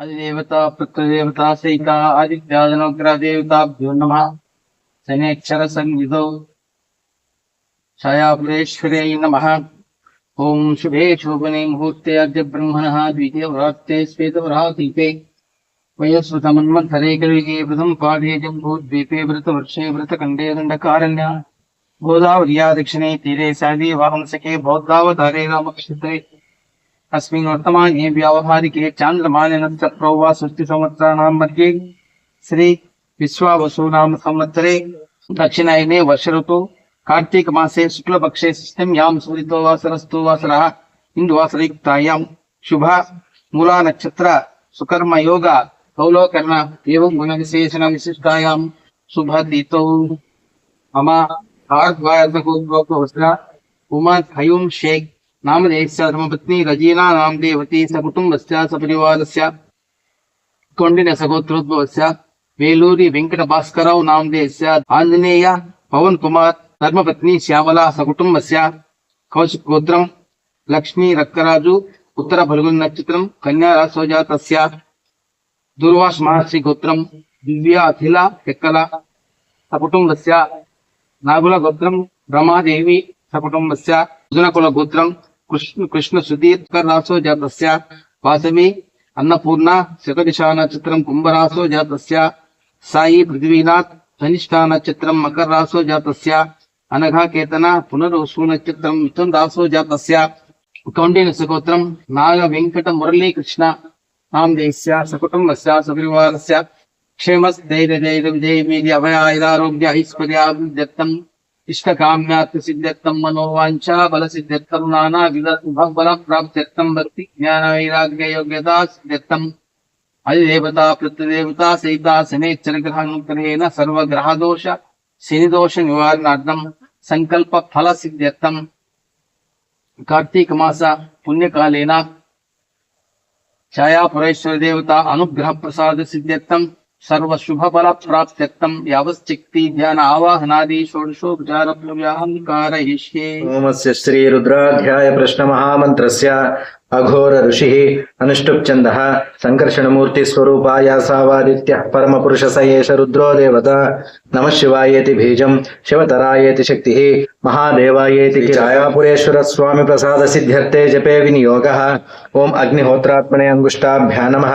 అధిదేవత పుత్రదేవత సైత ఆదిత్యాదనగ్రహ దేవతాభ్యో నమ శనేక్షర సంవిధౌ ఛాయాపురేశ్వర్యై నమ ఓం శుభే శోభనే ముహూర్తే అద్య బ్రహ్మణ ద్వితీయ వ్రాత్తే శ్వేతవ్రాతీపే వయస్వతమన్మథరే కలిగే వ్రతం పాఠే జంబూద్వీపే వృతవర్షే వృతఖండే దండకారణ్య గోదావర్యా దక్షిణే తీరే సాది వాహంసకే బౌద్ధావతారే రామకృష్ణే अस्मिन् वर्तमाने व्यावहारिके चान्द्रमानस्य प्रौवा षष्टि संवत्सराणां मध्ये श्री विश्वावसु नाम संवत्सरे दक्षिणायने वर्ष ऋतु कार्तीक मासे शुक्लपक्षे षष्ठ्यां सूरितो वासरस्तु वासरः इन्दुवासरयुक्तायां शुभ मूला नक्षत्र सुकर्म योग कौलोकर्ण एवं गुणविशेषण विशिष्टायां शुभदितौ मम आर्द्वायर्धकोद्भवस्य उमर हयूं शेख నామధేయస్య ధర్మపత్ని రజీనా నామదేవతి సకుటుంబస్య సపరివారస్య కొండిన సగోత్రోద్భవస్య వేలూరి వెంకట భాస్కరరావు నామధేయస్య ఆంజనేయ పవన్ కుమార్ ధర్మపత్ని శ్యామల సకుటుంబస్య కౌశిక్ గోత్రం లక్ష్మీ రక్కరాజు ఉత్తర భలుగు నక్షత్రం కన్యా రాసోజాతస్య దుర్వాస్ మహర్షి గోత్రం దివ్య అఖిల ఎక్కల సకుటుంబస్య నాగుల గోత్రం రమాదేవి సకుటుంబస్య కుల గోత్రం కృష్ణ కృష్ణ సుదీర్ఘరాసో జాతస్య వాసమి అన్నపూర్ణ శతదిశాన నక్షత్రం కుంభరాసో జాతస్య సాయి పృథ్వీనాథ్ ధనిష్టా నక్షత్రం మకర రాసో జాతస్య అనఘా కేతన పునర్వసు నక్షత్రం మిథున్ రాసో జాతస్య కౌండి నక్షత్రం నాగ వెంకట మురళీకృష్ణ నాం దేశ్య సకుటుంబస్య సపరివారస్య క్షేమస్ ధైర్య ధైర్య విజయ మీది అభయ ఆయుధారోగ్య ఐశ్వర్యాభివృద్ధి ఇష్టకామ్యాత్ సిద్ధ్యర్థం మనోవాంఛ బల సిద్ధ్యర్థం నానా విధ శుభబల ప్రాప్త్యర్థం భక్తి జ్ఞాన వైరాగ్య యోగ్యత సిద్ధ్యర్థం అధిదేవత ప్రతిదేవత సైతా శనేచ్చరగ్రహానుగ్రహేణ సర్వగ్రహదోష శనిదోష నివారణార్థం సంకల్ప ఫల సిద్ధ్యర్థం కార్తీక మాస పుణ్యకాలేన ఛాయాపురేశ్వర దేవత అనుగ్రహ ప్రసాద సిద్ధ్యర్థం सर्वशुभफलप्राप्त्यर्थं यावश्चित्तिध्यान आवाहनादी षोडशो विचारव्यव्याहङ्कारयिष्ये प्रश्न महामंत्र अघोर ऋषिः अनुष्टुप् छन्दः सङ्कर्षणमूर्तिस्वरूपाय सावादित्यः परमपुरुष स एष रुद्रो देवता। नमः शिवायेति बीजम्, शिवतरायेति शक्तिः, महादेवायेति छायापुरेश्वर स्वामि प्रसाद सिद्ध्यर्थे जपे विनियोग। ॐ अग्निहोत्रात्मने अङ्गुष्टाभ्या नमः।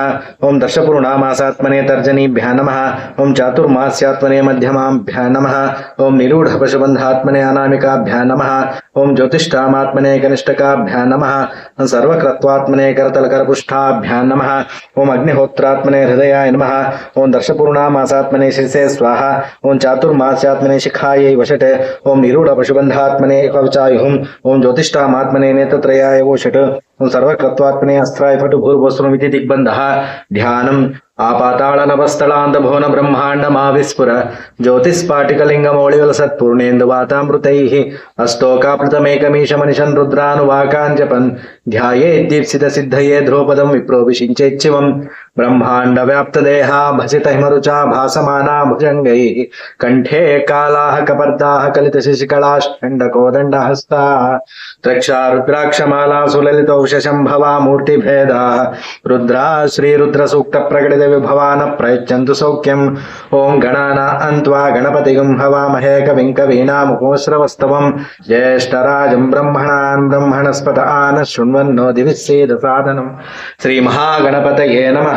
ॐ दशपूर्णामासात्मने तर्जनीभ्यः नमः। ॐ चातुर्मास्यात्मने मध्यमाभ्यः नमः। ॐ निरूढपशुबन्धात्मने अनामिकाभ्यः नमः। ॐ ज्योतिष्ठामात्मने कनिष्ठकाभ्यः नमः। ॐ सर्वकृत्वात्मने करतलकरपुष्ठाभ्यां नमः। ॐ अग्निहोत्रात्मने हृदयाय नमः। ॐ दर्शपूर्णामासात्मने शिरसे स्वाहा। ॐ चातुर्मास्यात्मने शिखायै वषट्। ॐ निरूढपशुबन्धात्मने कवचायुः ॐ ज्योतिष्ठामात्मने नेत्रत्रयाय वोषट्। సర్వకత్వాత్మనే అస్త్రాయ ఫటు భూర్వస్వం ఇది దిగ్బంధ ధ్యానం ఆపాతాళనవస్థలాంతభువన బ్రహ్మాండమావిస్ఫుర జ్యోతిస్పాటికలింగమౌళివల సత్పూర్ణేందువాతామృతై అష్టోకాపృతమేకమీశమనిషన్ రుద్రానువాకాంజపన్ ధ్యాయే దీప్సిత సిద్ధయే ధ్రువపదం విప్రోవిశించేచ్చివం బ్రహ్మాండ వ్యాప్త దేహ భసిత హిమరుచ భాసమానా భుజంగై కంఠే కాళా కపర్దాహ కలిత శిశికళాండ కోదండ హస్త ద్రక్షా రుద్రాక్షమాలా సులలితౌష శంభవా మూర్తిభేద రుద్రా శ్రీరుద్ర సూక్త ప్రకటిత విభవాన ప్రయచ్చంతు సౌఖ్యం ఓం గణాన అంత్వా గణపతి హవామహే కవిం కవీనాముఖోస్రవస్తవం జ్యేష్టరాజం బ్రహ్మణాన్ బ్రహ్మణస్పత ఆన శృణ్వన్నో దివిశ్చేద సాధనం శ్రీ మహాగణపతయే నమ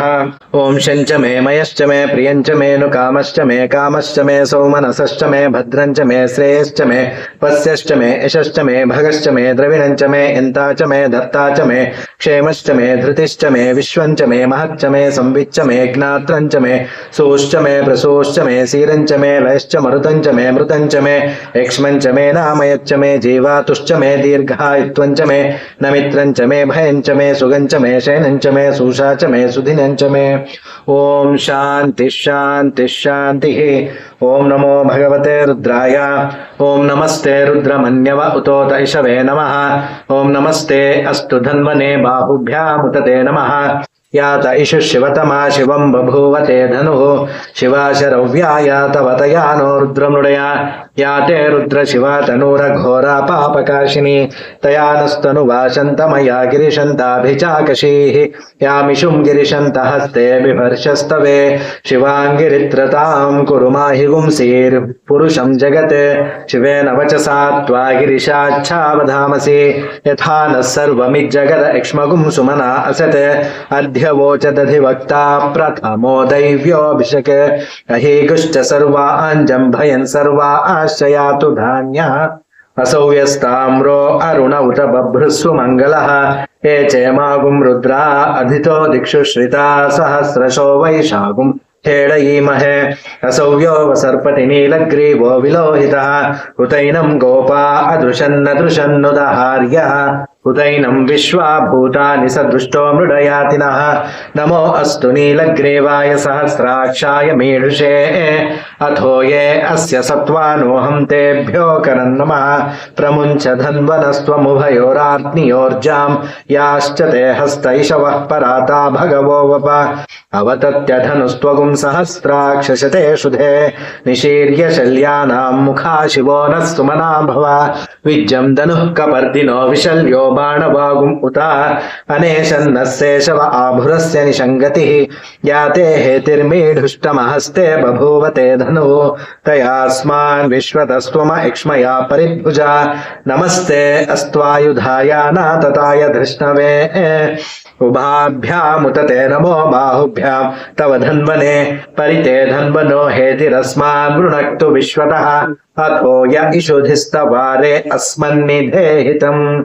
शञ्च मे मयश्च मे प्रियञ्च मे नु कामश्च मे कामश्च मे सौमनसश्च मे भद्रञ्च मे श्रेयश्च मे पस्यश्च मे यशश्च मे भगश्च मे द्रविणञ्च मे यन्ता च मे धत्ता च मे क्षेमश्च मे धृतिश्च मे विश्वञ्च मे महच्च मे संविच्च मे ज्ञात्रञ्च मे सोश्च मे प्रसोश्च मे सीरञ्च मे लयश्च मरुतञ्च मे मृतञ्च मे यक्ष्मञ्च मे नामयच्च मे जीवातुश्च मे दीर्घायुत्वञ्च मे नमित्रञ्च मे भयञ्च मे सुगञ्च मे शयनञ्च मे सूषा च मे सुधिनञ्च मे। ॐ शान्तिः शान्तिः शान्तिः। ॐ नमो भगवते रुद्राय। ॐ नमस्ते रुद्रमन्यव उतोत इषवे नमः। ॐ नमस्ते अस्तु धन्वने बाहुभ्यामुतते नमः। यात इषु शिवतमा शिवं बभूव ते धनुः। शिवाशरव्याया तव नो रुद्रमृडया। యాతే రుద్ర శివ తనూర ఘోర పాపకాశిని తయానస్తను వాశంతమయా గిరిశంతాభిచాకషీ యామిషుం గిరిశంత హస్తే బిభర్షస్తవే శివాంగిరిత్రతాం కురు మాహి గుంసీర్ పురుషం జగత్. శివేన వచసా త్వా గిరిశాచ్ఛావధామసి యథా న సర్వమిజ్జగద ఇక్ష్మగుం సుమనా అసత్. అధ్యవోచదధి వక్త ప్రథమో దైవ్యోభిషక్. అహీగుశ్చ సర్వాంజం భయన్ సర్వా యాతు ధాన్య అసౌవ్యస్తామ్రో అరుణ ఉత బభ్రుస్సు మంగళ ఏ చేమాగుం రుద్రా అధితో దిక్షు శ్రిత సహస్రశో వైశాగుం తేడయీమహే అసౌవ్యో వసర్పతి నీలగ్రీవో విలోహిత హుతైనం గోపా అదృశన్న ఉదైనం విశ్వాభూతాని సదృష్టో మృడయాతిన నమో అస్తు నీలగ్రేవాయ సహస్రాక్షాయ మేషే అథో ఏ అస్య సత్వానోహం తేభ్యో కరం నమ ప్రముంచ ధన్వనస్వముభయోరార్నియోర్జాం యాశ్చ తే హస్తైషవ పరాతా భగవో వప అవతత్యధనుస్త్వగుం సహస్రాక్షశతే శుధే నిశీర్య శల్యానాం ముఖా శివో నస్సుమనా భవ విజ్జం ధనుః కపర్దినో విశల్యో बाणवागुम् उत अनेशन्नः शेषव आभुरस्य निषङ्गतिः या ते हेतिर्मीढुष्टमहस्ते बभूव ते धनुः। तयास्मान् विश्वतस्त्वम इक्ष्मया परिभुजा। नमस्ते अस्त्वायुधायानातताय धृष्णवे। उभाभ्यामुत ते नमो बाहुभ्यां। तव धन्वने परिते धन्वनो हेतिरस्मान् वृणक्तु विश्वतः। अथो य इषुधिस्तवारे अस्मन्निधेहितम्।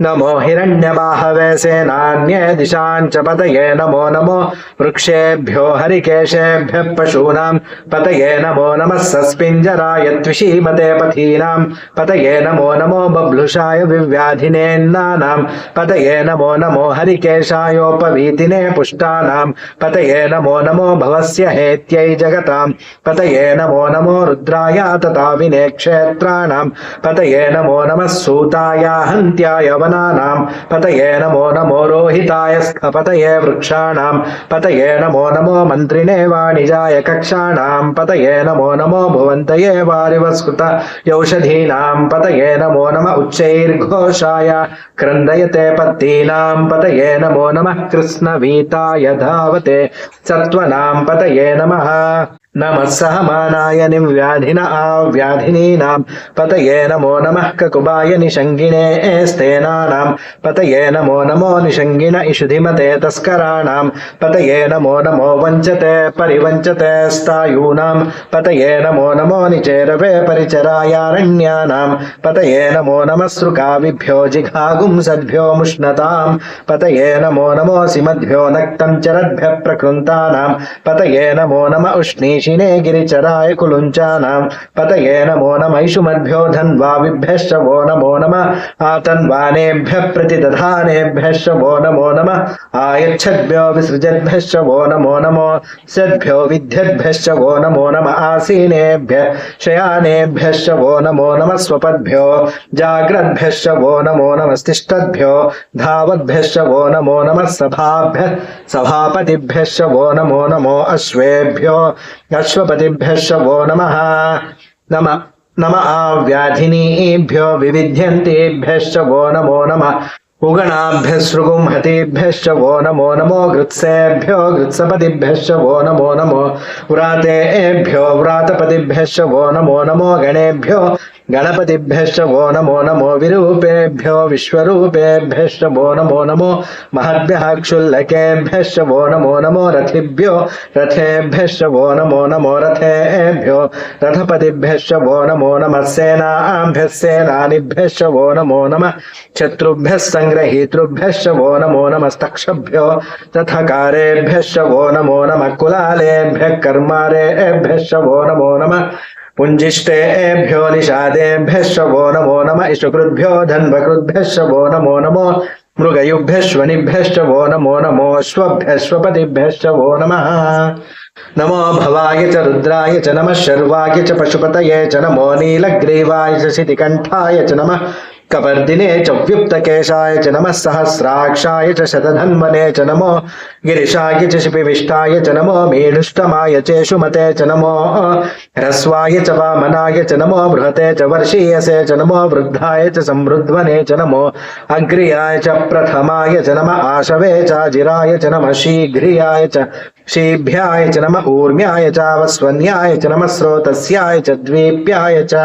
नमो हिरण्यबाहवे सेनान्ये दिशां च पतये नमो नमो वृक्षेभ्यो हरिकेशेभ्यः पशूनां पतये नमो नमः सस्पिञ्जराय त्विषीमते पथीनां पतये नमो नमो बभ्लुषाय विव्याधिनेन्नानां पतये नमो नमो हरिकेशायोपवीतिने पुष्टानां पतये नमो नमो भवस्य हेत्यै जगतां पतये नमो नमो रुद्राय तथा विने क्षेत्राणां पतये नमो नमः सूताय हन्त्याय वनानां पतये नमो नमो रोहिताय स्खपतये वृक्षाणां पतये नमो नमो मन्त्रिणे वाणिजाय कक्षाणां पतये नमो नमो भुवन्तये वारिवस्कृत यौषधीनां पतये नमो नम उच्चैर्घोषाय क्रन्दयते पत्तीनां पतये नमो नमः कृष्णवीताय धावते सत्त्वनां पतये नमः నమస్సహమానాయనిం వ్యాధిన ఆ వ్యాధినీనాం పతయే నమో నమః కకుబాయ నిషంగిణే స్తేనానాం పతయే నమో నమో నిషంగిణ ఇషుధిమతే తస్కరాణాం పతయే నమో నమో వంచతే పరివంచతే స్థాయూనాం పతయే నమో నమో నిచేరవే పరిచరాయారణ్యానాం పతయే నమో నమస్రుకావిభ్యో జిఘాగుం సద్భ్యో ముష్ణతాం పతయే నమో నమోసి మధ్యో నక్తం చరద్భ్య ప్రకృంతానాం పతయే నమో నమ ఉష్ణీ उष्णीषिणे गिरिचराय कुलुञ्चानां पतये नमो नमैषुमद्भ्यो धन्वाविभ्यश्च वो नमो नमः आतन्वानेभ्यः प्रतिदधानेभ्यश्च वो नमो नमः आयच्छद्भ्यो विसृजद्भ्यश्च वो नमो नमो सद्भ्यो विद्यद्भ्यश्च वो नमो नमः आसीनेभ्यः शयानेभ्यश्च वो नमो नमः स्वपद्भ्यो जाग्रद्भ्यश्च वो नमो नमस्तिष्ठद्भ्यो धावद्भ्यश्च वो नमो नमः सभाभ्यः सभापतिभ्यश्च वो नमो नमो अश्वेभ्यो अश्वपतिभ्यश्च वो नमः। नम नम आव्याधिनीभ्यो विविध्यन्तेभ्यश्च वो नमो नमः। उगणाभ्यसृगुं हतेभ्यश्च वो नमो नमो। गृत्सेभ्यो गृत्सपतिभ्यश्च वो नमो नमो। व्रातेभ्यो व्रातपतिभ्यश्च वो नमो नमो। गणेभ्यो गणपतिभ्यश्च वो नमो नमो विरूपेभ्यो, विश्वरूपेभ्यश्च वो नमो नमो महद्भ्यः क्षुल्लकेभ्यश्च वो नमो नमो रथिभ्यो, रथेभ्यश्च वो नमो नमो रथेभ्यो, रथपतिभ्यश्च वो नमो नमः सेनाभ्यः सेनानिभ्यश्च वो नमो नमः शत्रुभ्यः सङ्ग्रहीतृभ्यश्च वो नमो नमस्तक्षभ्यो रथकारेभ्यश्च वो नमो नमः कुलालेभ्यः कर्मारेभ्यश्च वो नमो नमः पुञ्जिष्टेभ्यो निषादेभ्यश्च वो नमो नम इषुकृद्भ्यो धन्वकृद्भ्यश्च वो नमो नमो मृगयुभ्यश्वनिभ्यश्च वो नमो नमोऽश्वभ्यश्वपतिभ्यश्च वो नमः नमो भवाय च रुद्राय च नमः शर्वाय च पशुपतये च नमो नीलग्रीवाय च शितिकण्ठाय च नमः कपर्दिने च व्युप्तकेशाय च नमः सहस्राक्षाय च शतधन्वने च नमो गिरिशाय च शिपिविष्टाय च नमो मेढुष्टमाय चेषुमते च नमो ह्रस्वाय च वामनाय च नमो बृहते च वर्षीयसे च नमो वृद्धाय च संवृद्ध्वने च नमो अग्र्याय च प्रथमाय च नम आशवे चाजिराय च नमः शीघ्रियाय च शीभ्याय च नम ऊर्म्याय चावस्वन्याय च नमः स्रोतस्याय च द्वीप्याय च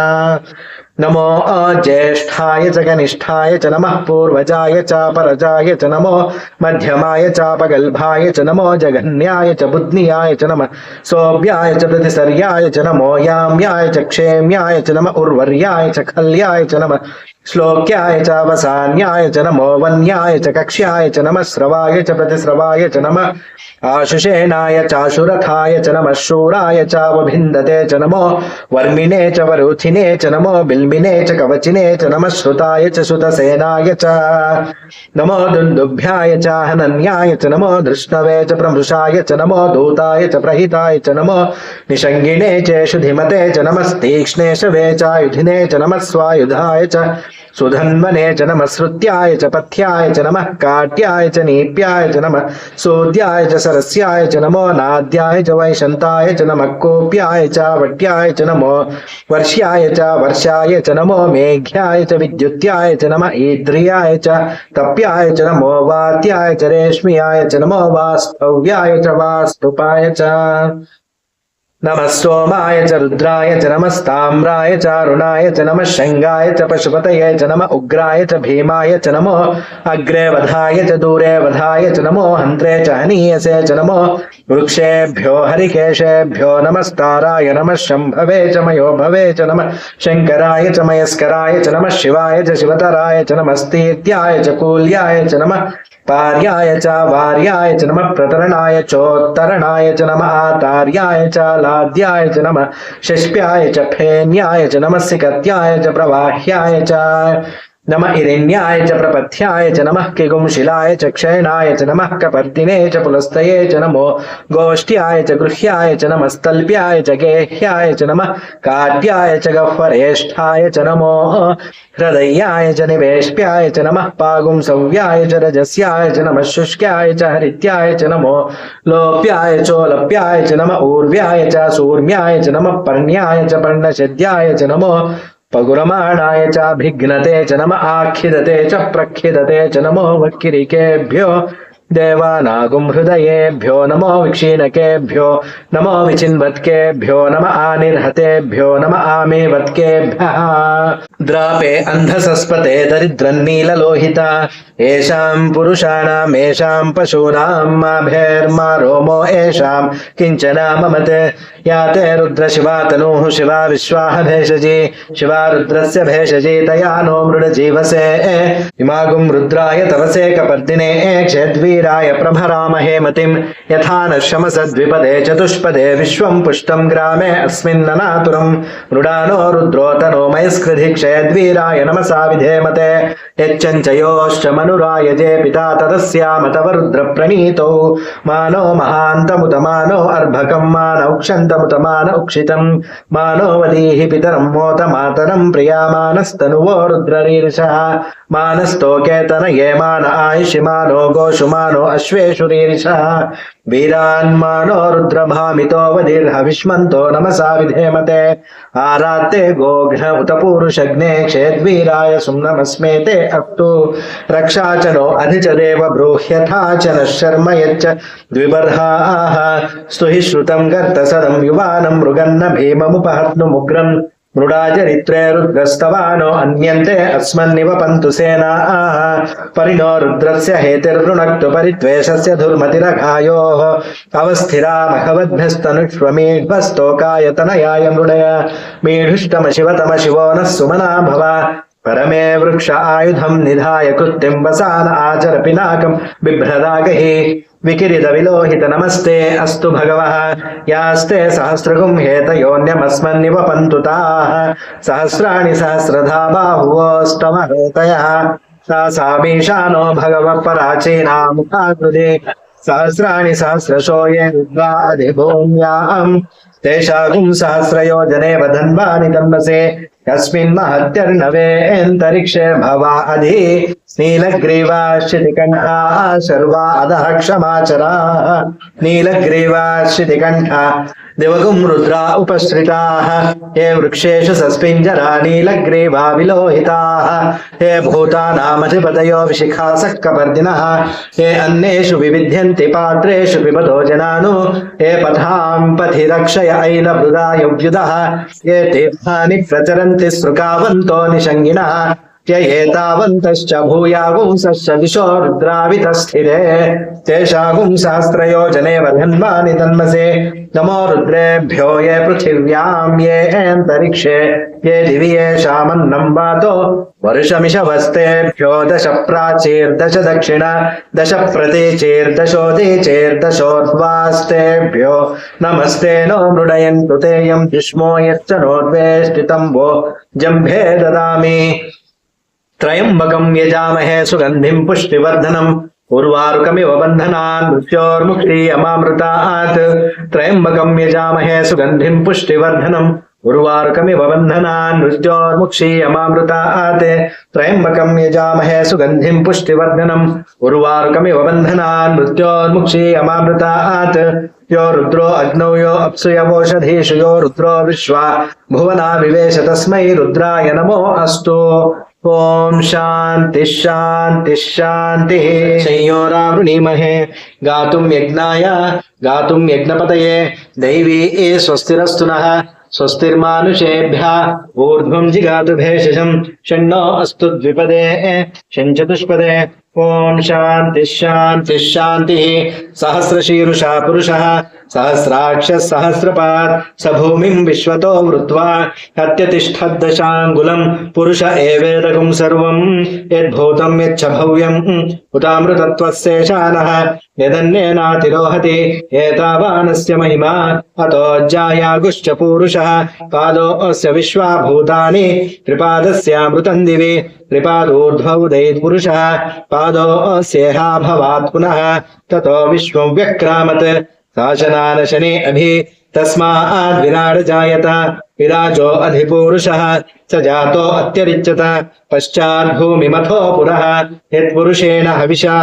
नमो अज्येष्ठाय च कनिष्ठाय च नमः पूर्वजाय चापरजाय च नमो मध्यमाय चापगल्भाय च नमो जगन्याय च बुद्धियाय च नमः सोऽव्याय च प्रतिसर्याय च नमो याम्याय च क्षेम्याय च नम उर्वर्याय च खल्याय च नमः श्लोक्याय च वसान्याय च नमो वन्याय च कक्ष्याय च नमः स्रवाय च प्रतिस्रवाय च नमः आशुषेणाय चाशुरथाय च नमः शूराय चावभिन्दते च नमो वर्मिणे च वरुथिने च नमो बिल्मिने च कवचिने च नमः श्रुताय च सुतसेनाय च नमो दुन्दुभ्याय च हनन्याय च नमो धृष्णवे च प्रमृषाय च नमो दूताय च प्रहिताय च नमो निषङ्गिणे च शुधिमते च नमस्तीक्ष्णे शवे चायुधिने च नमः स्वायुधाय च सुधन्वने च नमः च पथ्याय च नमः काट्याय च नीप्याय च नमः सोद्याय च सरस्याय च नमो नाद्याय च वैशन्ताय च नमः कोप्याय च वट्याय च नमो वर्ष्याय च वर्षाय च नमो मेघ्याय च विद्युत्याय च नमः ईद्रियाय च तप्याय च नमो वात्याय च रेश्म्याय च नमो वास्तव्याय च वास्तुपाय च नमः सोमाय च रुद्राय च नमस्ताम्राय च अरुणाय च नमः शङ्गाय च पशुपतये च नमः उग्राय च भीमाय च नमो अग्रे वधाय च दूरे वधाय च नमो हन्त्रे च हनीयसे च नमो वृक्षेभ्यो हरिकेशेभ्यो नमस्ताराय नमः शम्भवे च मयो भवे च नमः शङ्कराय च मयस्कराय च नमः शिवाय च शिवतराय च नमस्तीत्याय च कूल्याय च नमः पार्याय च, वार्याय च नमः, प्रतरणाय चोत्तरणाय च नमः, आतार्याय च, लाद्याय च नमः, शिष्प्याय च, फेन्याय च नमः सिकत्याय च, प्रवाह्याय च। नमः इरिण्याय च प्रपथ्याय च नमः किगुंशिलाय च क्षयणाय च नमः कपर्दिने च पुलस्तये च नमो गोष्ठ्याय च गृह्याय च नमः स्तल्प्याय च गेह्याय च नमः काट्याय च गह्वरेष्ठाय च नमो हृदयाय च निवेश्प्याय च नमः पागुंसव्याय च रजस्याय च नमः शुष्क्याय च हरित्याय च नमो लोप्याय चोलप्याय च नम ऊर्व्याय च सूर्म्याय च नमः पर्ण्याय च पर्णशद्याय च नमो पगुरमाणाय चाभिघ्नते च नम आखिदते च प्रखिदते च नमो वक्किरिकेभ्यो देवानागुं हृदयेभ्यो नमो विक्षीणकेभ्यो, नमो विचिन्वत्केभ्यो, नम आनिर्हतेभ्यो, नम आमेवत्केभ्यः। द्रापे अन्धसस्पते दरिद्रन्नीललोहिता येषां पुरुषाणाम् येषां पशूनां माभेर्मा रोमो येषां, किंचन ममते या ते रुद्रशिवा तनूः, शिवा विश्वाः भेषजी शिवा रुद्रस्य भेषजी, तया नो मृडजीवसे। इमागुं रुद्राय तवसे कपर्दिने क्षेद्वीराय प्रभरामहे मतिं यथा न शमसद्विपदे चतुष्पदे विश्वं पुष्टं ग्रामे अस्मिन्ननातुरं मृडानो रुद्रोतनो मयस्कृधि क्षेद्वीराय नमसा विधेमते यच्चञ्चयोश्च मनुरायजे पिता तदस्याम तव रुद्रप्रणीतौ मानो महान्तमुतमानो अर्भकं मानौक्षन्तमुतमान उक्षितं मानो वदीहि पितरं मोत मातरं प्रियामानस्तनुवो रुद्ररीर्षः మానస్తోకేతన ఏమాన ఆయుషిమానో గోషుమానో అశ్వేషురీరిష వీరాన్మానో రుద్రభామితో వదిర్హవిష్మంతో నమసా విధేమతే ఆరాత్తే గోఘ్న ఉత పూరుషగ్నే క్షేద్వీరాయ సుమ్నమస్మేతే అక్తు రక్షాచనో అధి చదేవ బ్రూహ్యథాచన శర్మ యచ్చ ద్విబర్హాః స్తుహి శ్రుతం గర్త సదం యువానం మృగన్న భీమముపహత్ను ముగ్రం మృడాచరిత్రే రుద్రస్తవానో అన్యంతే అస్మన్నివ పంతు సేనా పరిణో రుద్రస్య హేతిర్వృణక్తు పరిద్వేషస్య దుర్మతిరఘాయో అవస్థిరామహవద్భ్యస్తనుష్వమీఢ్వస్తోకాయతనయాయ మృడయ మీఢుష్టమ శివతమ శివో నః భవ పరమే వృక్ష ఆయుధం నిధాయ కృత్తింబసాల ఆచర పినాకం బిభ్రదాగహి వికిరిత విలోహిత నమస్తే అస్తు భగవ యాస్తే సహస్రగుం హేతయోన్యమస్మన్నివ పంతు సహస్రాణి సహస్రధా బాహువోస్తమ హేతయ సామీషానో భగవ పరాచీనా ముఖాకృతి సహస్రాణి సహస్రశో ఏ విద్వా అధిభూమ్యాం తేషాగుం సహస్రయోజనే వధన్వాని తన్మసే वधन्वानि तन्वसे कस्मिन् महत्यर्णवेऽन्तरिक्षे भवा अधि नीलग्रीवा शितिकण्ठा शर्वा अधः क्षमाचराः नीलग्रीवा शितिकण्ठा दिवगुं रुद्रा उपसृताः ये वृक्षेषु सस्पिञ्जरा नीलग्रीवा विलोहिताः हे भूतानामधिपतयो विशिखासक्कपर्दिनः ये अन्येषु विविध्यन्ति पात्रेषु पिबतो जनानु ये पथां पथि रक्षय ऐलभृदायुव्युधः ये तीर्थानि प्रचरन्ति सृकावन्तो निषङ्गिणः य एतावन्तश्च भूयागुंसश्च दिशो रुद्रावितस्थिरे तेषागुं सहस्रयोजने वर्धन्वानि तन्मसे नमो रुद्रेभ्यो ये पृथिव्यां ये अन्तरिक्षे ये दिवि येषामन्नं वातो वर्षमिषवस्तेभ्यो दश प्राचीर्दश दक्षिण दश प्रतीचीर्दशोदीचीर्दशोर्ध्वास्तेभ्यो नमस्ते नो मृडयन्तु तेयं युष्मो यश्च नोद्वेष्टितं वो जम्भे ददामि त्रयम्बकं यजामहे सुगन्धिं पुष्टिवर्धनम् उर्वारुकमिव बन्धनान् मृत्योर्मुक्तियमामृतात् त्रयम्बकं यजामहे सुगन्धिं पुष्टिवर्धनम् उर्वारुकमिव बन्धनान् मृत्योर्मुक्षीयमामृतात् त्रयम्बकं यजामहे सुगन्धिं पुष्टिवर्धनम् उर्वारुकमिव बन्धनान् मृत्योर्मुक्षीयमामृतात् यो रुद्रो अग्नौ यो अप्सु यवोषधीषु यो रुद्रो विश्वा भुवना विवेश तस्मै रुद्राय नमो अस्तु ॐ शान्ति शान्ति शान्तिः संयोरावृणीमहे गातुं यज्ञाय, गातुं यज्ञपतये। दैवी स्वस्तिरस्तु नः। स्वस्तिर्मानुषेभ्यः ऊर्ध्वं जिगातु भेषजं षण्णो अस्तु द्विपदे षञ्चतुष्पदे ॐ शान्तिः शान्तिः शान्तिः सहस्रशीरुषा पुरुषः। సహస్రాక్ష సహస్రపాత్ సభూమిం విశ్వతో వృత్వా అత్యతిష్టద్దశాంగులం పురుష ఏవేదకం సర్వం యద్భూతం యచ్చ భవ్యం ఉదామృతత్వశేషాన నిదన్నేనాతిరోహతి ఏతావానస్య మహిమా అతో జాయాగుశ్చ పూరుష పాదో అస్య విశ్వాభూతాని త్రిపాదస్యామృతం దివి త్రిపాదూర్ధ్వౌ దయత్పురుష పాదో అస్యేహాభవాత్ పునః తతో విశ్వం వ్యక్రామత్ व्यक्रामत् शासनानशने अभि तस्माद् विराड जायत विराजो अधिपूरुषः, स जातो अत्यरिच्यत पश्चाद्भूमिमथो पुरः, यत्पुरुषेण हविषा,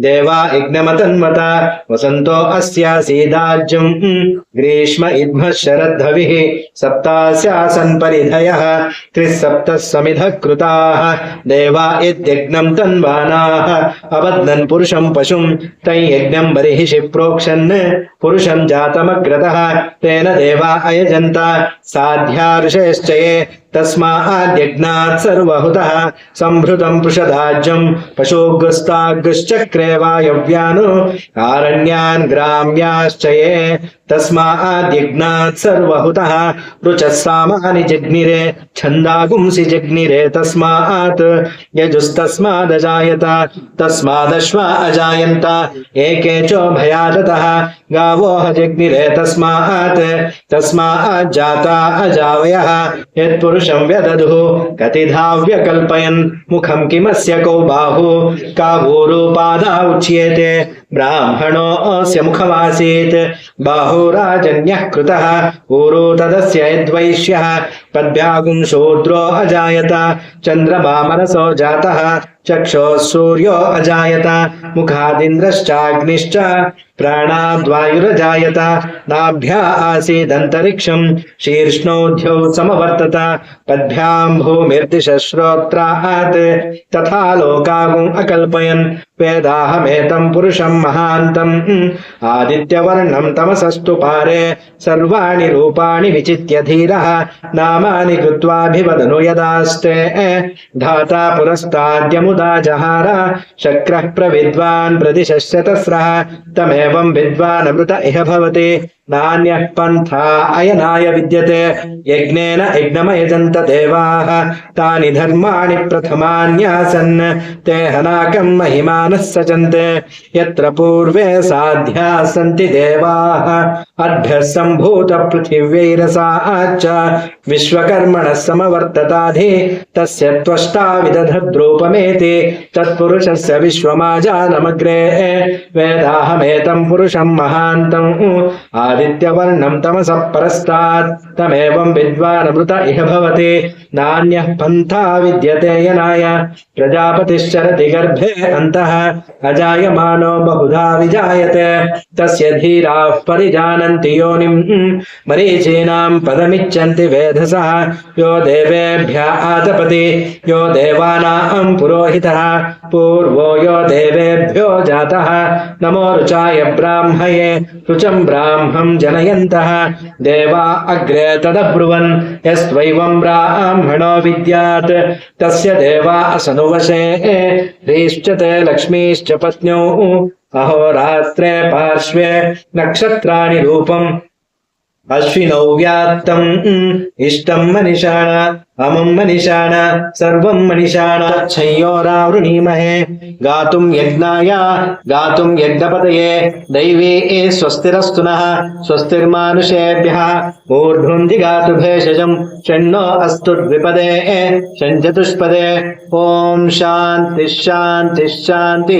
देवा यज्ञमतन्मत वसन्तो अस्यासीदाज्यम् ग्रीष्म इद्मः शरद्धविः सप्तास्यासन् परिधयः त्रिः सप्तः समिधः कृताः, देवा यद्यज्ञम् तन्वानाः अबध्नन् पुरुषम् पशुम् तैयज्ञम् बर्हिषि प्रोक्षन् पुरुषम् जातमग्रतः, तेन देवा अयजन्त సాధ్యారుషేశ్చయే तस्माद्यज्ञात् सर्वहुतः सम्भृतम् पृषदाज्यम् पशुग्रस्ताग्रश्चक्रे वायव्यानु आरण्यान् ग्राम्याश्च ये तस्माद्यज्ञात् सर्वहुतः ऋचः सामानि जग्निरे छन्दागुंसि जग्निरे तस्मात् यजुस्तस्मादजायत तस्मादश्वा अजायन्त एके चोभयादतः गावोह जग्निरे तस्मात् तस्माज्जाता अजावयः यत्पुरुषं व्यदधुः। कतिधा कल्पयन् मुखं किमस्य कौ बाहु? का भूरूपादा उच्येते ब्राह्मणोऽस्य मुखमासीत् बाहुराजन्यः कृतः ऊरो तदस्य यद्वैश्यः पद्भ्यागुं शूद्रो अजायत चन्द्रमा मनसो जातः चक्षुः सूर्यो अजायत मुखादिन्द्रश्चाग्निश्च प्राणाद्वायुरजायत नाभ्या आसीदन्तरिक्षम् शीर्ष्णोऽध्यौ समवर्तत पद्भ्याम् भूमिर्दिशश्रोत्रात् तथा लोकागुम् अकल्पयन् वेदाहमेतम् पुरुषम् महान्तम् आदित्यवर्णम् तमसस्तु पारे सर्वाणि रूपाणि विचित्य धीरः नामानि कृत्वाभिवदनु यदास्ते धाता पुरस्ताद्यमुदा जहार शक्रः प्रविद्वान् प्रतिशस्यतस्रः तमेवं विद्वानमृत इह भवति नान्यः पन्था अयनाय विद्यते यज्ञेन यज्ञमयजन्त देवाः तानि धर्माणि प्रथमान्यासन् ते हनाकम् महिमानः सचन्ते यत्र पूर्वे साध्याः सन्ति देवाः अद्भ्यः सम्भूतपृथिव्यैरसा च विश्वकर्मणः समवर्तताधि तस्य त्वष्टा विदधद्रूपमेति तत्पुरुषस्य विश्वमाजानमग्रे वेदाहमेतम् पुरुषम् महान्तम् आदित्यवर्णम् तमसः परस्तात् तमेवम् विद्वानमृत इह भवति नान्यः पन्था विद्यते यनाय प्रजापतिश्चरति गर्भे अन्तः अजायमानो बहुधा विजायते तस्य धीराः परिजानन्ति योनिम् मरीचीनाम् पदमिच्छन्ति वेधसः यो देवेभ्य आतपति यो देवानाम् पुरोहितः पूर्वो यो देवेभ्यो जातः नमो रुचाय ब्राह्मये रुचम् ब्राह्मम् जनयन्तः देवा अग्रे तदब्रुवन् यस्त्वैवम् ब्राह्मणो विद्यात् तस्य देवा असनुवशे ह्रीश्च ते लक्ष्मीश्च पत्न्यौ अहोरात्रे पार्श्वे नक्षत्राणि रूपम् అశ్వినౌ వ్యాప్తం ఇష్టం మనిషాణ అమం మనిషాణ సర్వం మనిషాణ సంయోరావృణీమహే గాతుం యజ్ఞాయ గాతుం యజ్ఞపతయే దైవే ఏ స్వస్తిరస్తున స్వస్తిర్మానుషేభ్య ఊర్ధ్వంది గాతు భేషజం షణ్ణో అస్తు ద్విపదే షణ్చతుష్పదే ఓం శాంతి శాంతి శాంతి